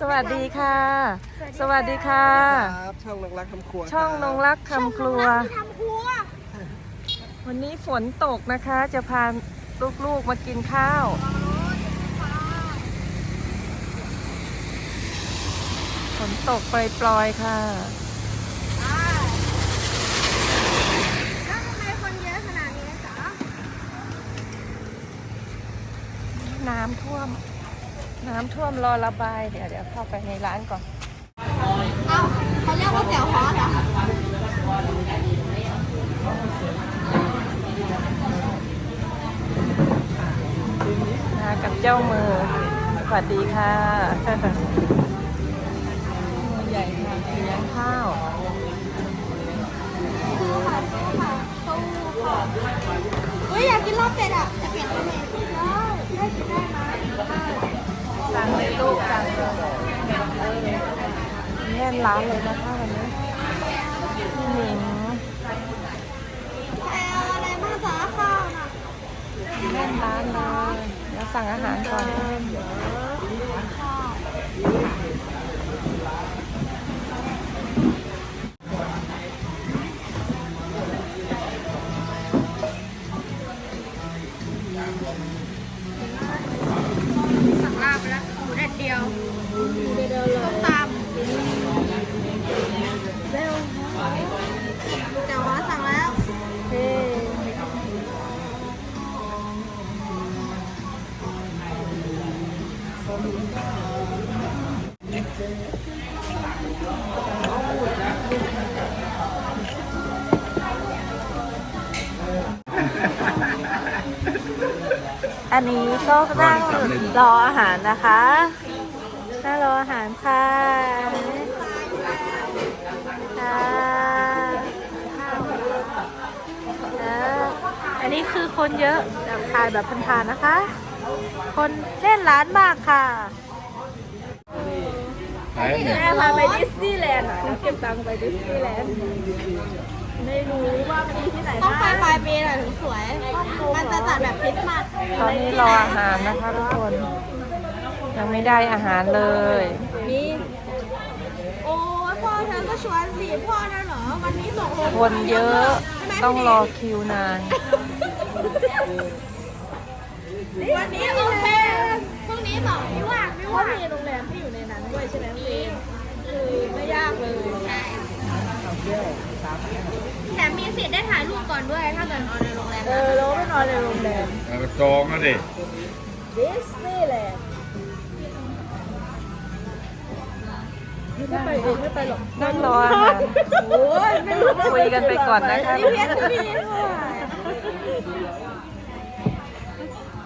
สวัสดีค่ะ สวัสดีค่ะ ครับช่องนงรักทำครัวช่องนงรักทำครัวที่ทำครัววันนี้ฝนตกนะคะ จะพาลูกๆมากินข้าว ฝนตกปล่อยๆค่ะ แล้วทำไมคนเยอะขนาดนี้จ๊ะน้ำท่วม น้ำท่วมรอระบาย เดี๋ยวเดี๋ยวเข้าไปในร้านก่อนเอ้าเขาเรียกว่าแจ่วฮอสเหรอมากับเจ้ามือ สวัสดีค่ะมือใหญ่ค่ะเลี้ยงข้าวสู้ค่ะสู้ค่ะสู้ค่ะเฮ้ยอยากกินลาบเป็ดอะจะเผ็ดไหมได้ได้กินได้ไหมได้สั่งเลยลูกสั่งเลยแน่นร้านเลยนะคะวันนี้พี่หนิงแครเอาอะไรบ้างจ๊ะข้าวน่ะแน่นร้านเลยแล้วสั่งอาหารก่อน มูแดดเดียวหมูแดดเดียวเลยตามเร็วเจ้าว่าสั่งแล้วเฮ้อันนี้ก็นั่งรออาหารนะคะ ออาหารค่ะค่ะอ่าอันนี้คือคนเยอะแบบถ่ายแบบพันๆนะคะ คนเล่นร้านมากค่ะไหนเนี่ยแม่พาไปดิสนีย์แลนด์อะแล้วเก็บตังค์ไปดิสนีย์แลนด์ไม่รู้ว่ามันมีที่ไหนต้องไปบ้างปลายปีหน่อยถึงสวย มันจะจัดแบบคริสต์มาสตอนนี้รออาหารนะคะทุกคน ยังไม่ได้อาหารเลยมีโอ้ยพ่อเธอก็ชวนสิพ่อนะเหรอวันนี้ตกลงคนเยอะใช่ไหมต้องรอคิวนาน วันนี้โอเคพรุ่งนี้บอกไม่ว่างไม่ว่างมีโรงแรมที่อยู่ในนั้นด้วยใช่ไหมพี่คือไม่ยากเลยใช่แถมมีสิทธิ์ได้ถ่ายรูปก่อนด้วยถ้าเกิดนอนในโรงแรมเออเราไม่นอนในโรงแรม เอาไปจองก็ดิ ดิสนีย์แลนด์ ไม่ไปเองไม่ไปหรอกนั่งรออาหารโอ้ยไม่รู้คุยกันไปก่อนนะคะนี่เพชรพี่ด้วย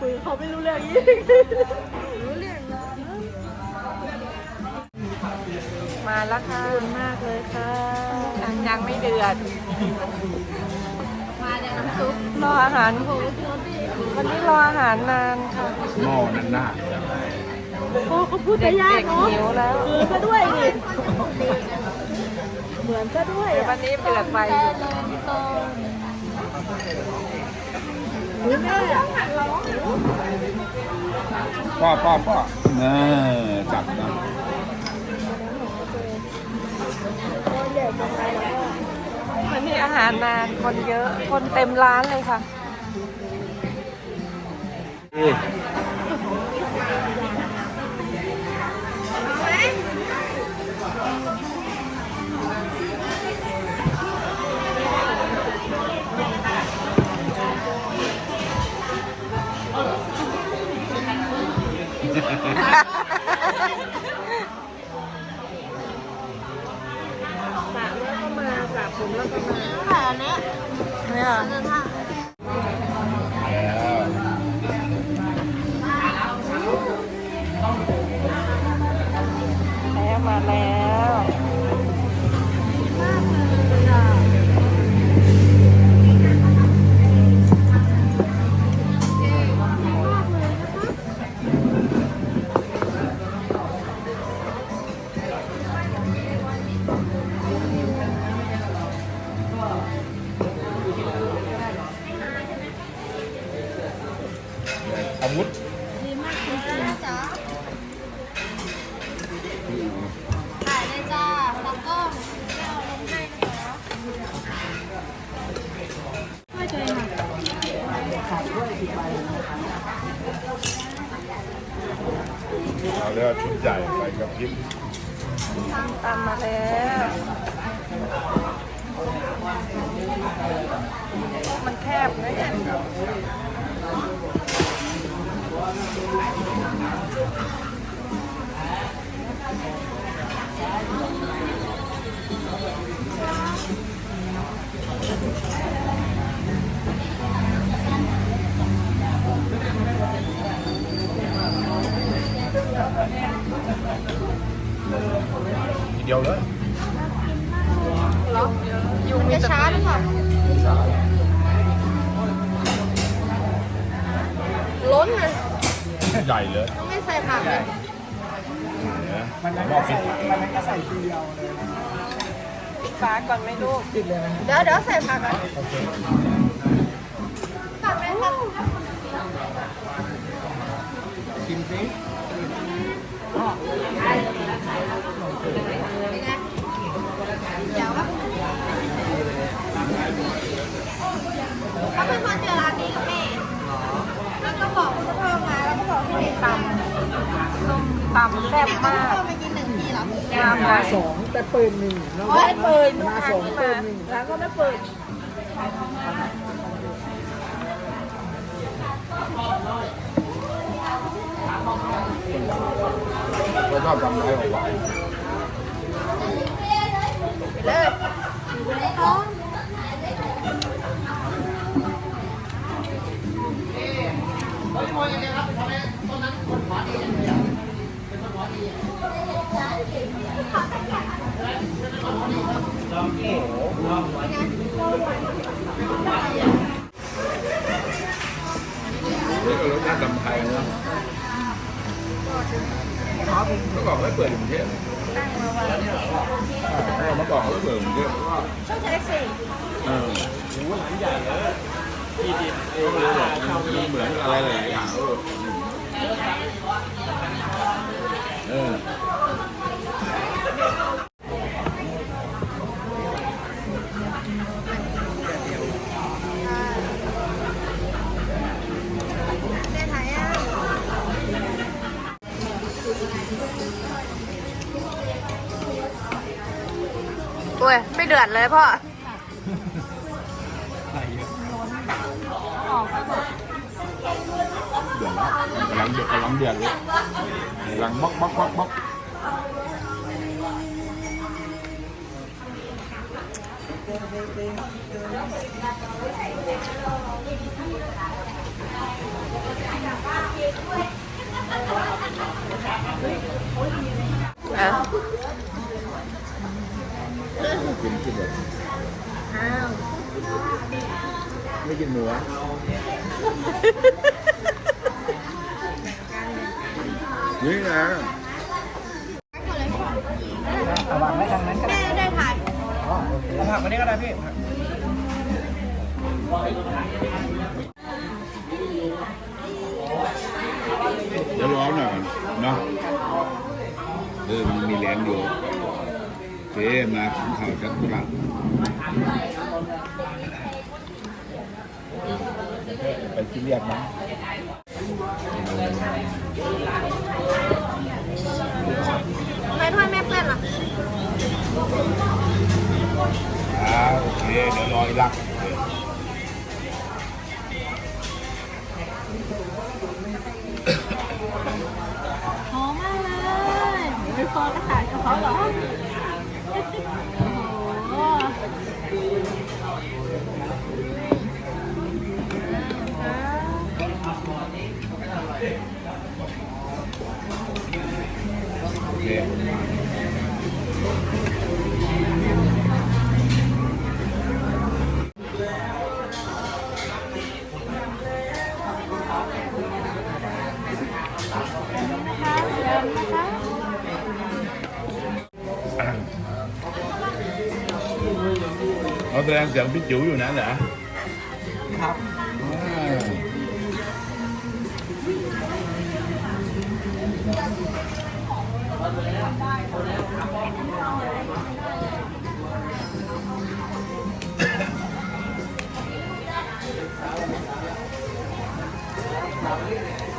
คุยเขาไม่รู้เรื่องยี่รู้เรื่องเนอะมาแล้วค่ะมากเลยค่ะยังไม่เดือด มาจากน้ำซุปรออาหารวันนี้รออาหารนานค่ะหม้อนั่นน่ะโอ้เขาพูดไปยากเนาะหิวแล้วคือซะด้วยดิ เหมือนซะด้วยวันนี้เปิดไฟอยู่ป้อป้อป้อเออจับนะวันนี้อาหารนานคนเยอะคนเต็มร้านเลยค่ะ ตามมาแล้ว มันแคบนะ ใหญ่เลยไม่ใส่ผักเลยเนี่ยหม้อปิดมันก็ใส่ทีเดียวเลยฟ้าก่อนไหม่ลูกติดเลยนะเดี๋ยวเดี๋ยวใส่ผักอะผักไหมผักชิมซิเดี๋ยวว่าเขาเป็นคนเจอร้านนี้กับแม่แล้วก็บอก พ่อมาแล้วก็บอกให้เด็กตำส้มตำแซ่บมาอกมากินหนึ่งทีเหรองามเลยสองแต่เปิดหนึ่งแล้วโอ้ยเปิดหน้าสองเปิดหนึ่งแล้วก็ไม่เปิดก็ชอบทำอะไรหวานเลยๆ นี่ก็รสชาติตำไทยนะเมื่อก่อนไม่เปิดอยู่กรุงเทพเออเมื่อก่อนเขาไม่เปิดอยู่กรุงเทพเพราะว่าช่วยเทสซี่เออโอ้หลังใหญ่เลยที่ดินก็ไม่รู้หรอกมันเหมือนอะไรหลายๆอย่างเออ เออในไทยอะโอ้ย ไม่เดือดเลยพ่อ เดือดแล้วกำลังเดือดกำลังเดือดเลย กำลังบล็อกบล็อกบ นี่นะวังไว้ทางนั้นกันแม่ได้ถ่ายเอาผักมานี่ก็ได้พี่เดี๋ยวรอหน่อยก่อนเนาะเออมันมีแรงอยู่โอเคมาถึงข่าวจักรพรรดิไปที่เรียกมั้ง ทำไมถ้วยแม่เปื้อนล่ะ อ่าโอเคเดี๋ยว รออีกลักหอมมากเลยไม่พอกระต่ายกับเขาเหรอ เราแสดงเสียงพี่จิ๋วอยู่นะเหรอครับอ่า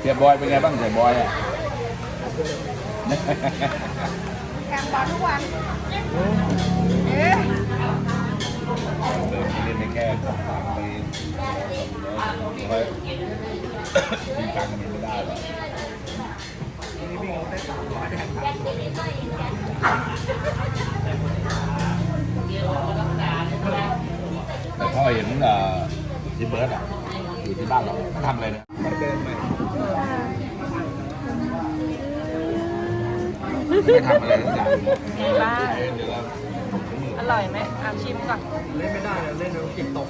เสียบอยเป็นไงบ้างเสียบอยอะแข่งบอลทุกวันเดิน ไปเล่นในแค่สองสามปีแล้วจริงจังกันไม่ได้หรอกนี่วิ่งได้สามร้อยแต่พ่อเห็นเอ่อที่เบิร์ดอะอยู่ที่บ้านเราเขาทำอะไรเนี่ยมาเดินใหม่ไม่ทำอะไรทั้งอย่างเลยบ้านเดี๋ยวเราอร่อยไหมอะชิมก่อน เล่นไม่ได้เลยเล่นแล้วจิตตก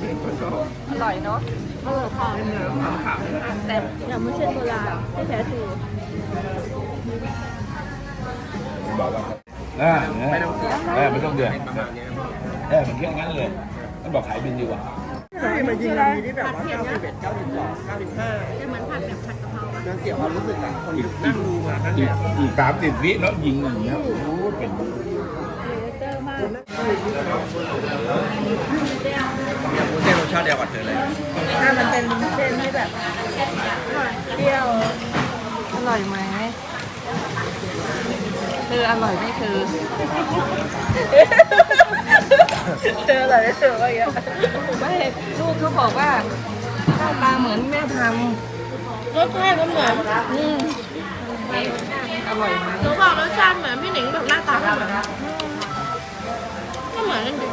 เล่นก็ชอบอร่อยเนาะเออค่ะเล่นแล้วขำๆนะแต่อย่างมุ้นเส้นโบราณที่แท้ทรูบอกว่าเออไม่ต้องเสียเออไม่ต้องเดือดเป็นประมาณเนี้ยเออมันแค่งั้นเลยมันบอกขายบินดีกว่าใช่มันยิงนาทีที่แบบว่า91 92 95จะเหมือนผัดแบบผัดกะเพราอะมันเสียความรู้สึกอะคนนั่งดูมานั่นอีเนี่กยอีกสามสิบวิแล้วยิงอย่างเงี้ยโอ้โหเป็นเจอมาก อย่างวุ้นเส้นรสชาติเดียวกับเธอเลยถ้ามันเป็นวุ้นเส้นที่แบบเปรี้ยวอร่อยไหมคืออร่อยไม่คือเจออะไรไม่เจออะไรอย่างเงี้ยไม่ลูกเขาบอกว่าหน้าตาเหมือนแม่ทรสชาติก็เหมือนำอืมอร่อยไหมหนูบอกรสชาติเหมือนพี่หนิงแบบหน้าตาก็เหมือน ก็เหมือนกันจริง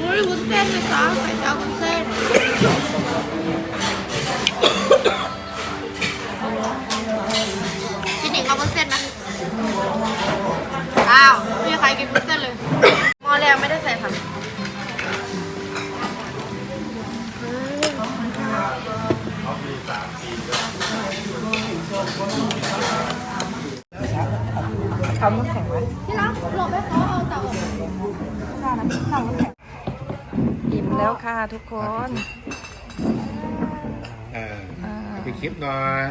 อุ้ยวุ้นเส้นเลยจ้าใส่จ้าวุ้น ทุกคนเอออ่าปิดคลิปหน่อย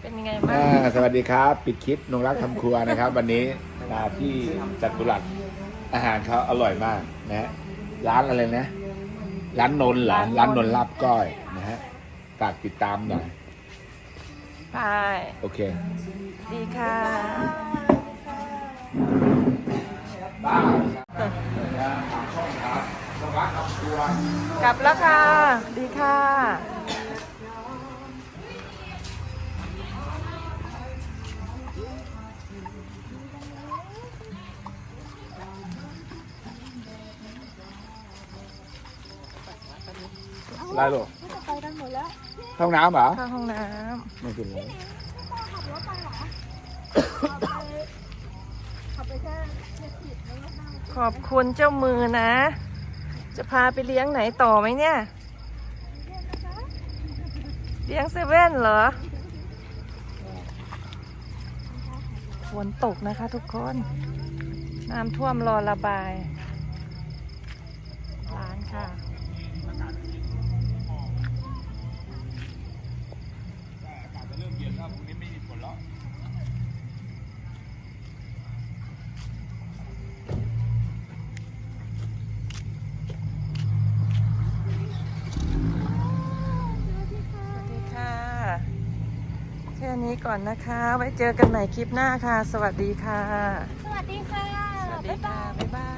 เป็นยังไงบ้างอ่าสวัสดีครับ ปิดคลิปนงรักทำครัวนะครับ วันนี้มาที่จัตุรัสอาหารเขาอร่อยมากนะฮะร้านอะไรนะ ร้านนนท์เหรอร้านนนท์ลาบก้อยนะฮะฝากติดตามหน่อยไปโอเค ดีค่ะบ้า กทำครัวกลับแล้วค่ะ ดีค่ะอะไรลูกไปกันหมดแล้วห้องน้ำเหรอเข้าห้องน้ไม่เป็นไรขับไปแค่เจ็ดสิบแล้วก็ห้าำขอบคุณเจ้ามือนะ จะพาไปเลี้ยงไหนต่อไหมเนี่ย เลี้ยงเซเว่นเหรอ ฝนตกนะคะทุกคน น้ำท่วมรอระบาย ร้านค่ะ ก่อนนะคะ ไว้เจอกันใหม่คลิปหน้าค่ะ สวัสดีค่ะ สวัสดีค่ะ สวัสดีค่ะบ๊ายบาย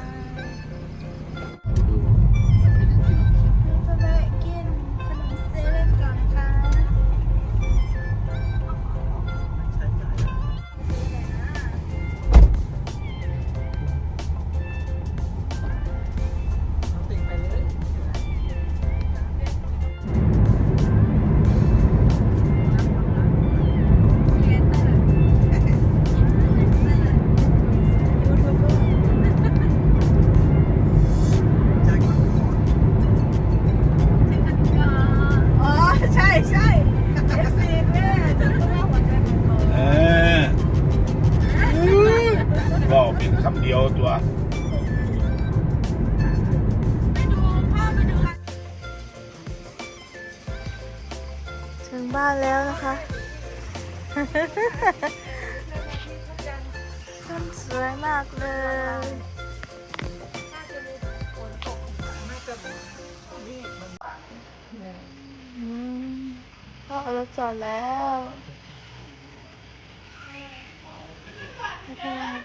เอารถจอดแล้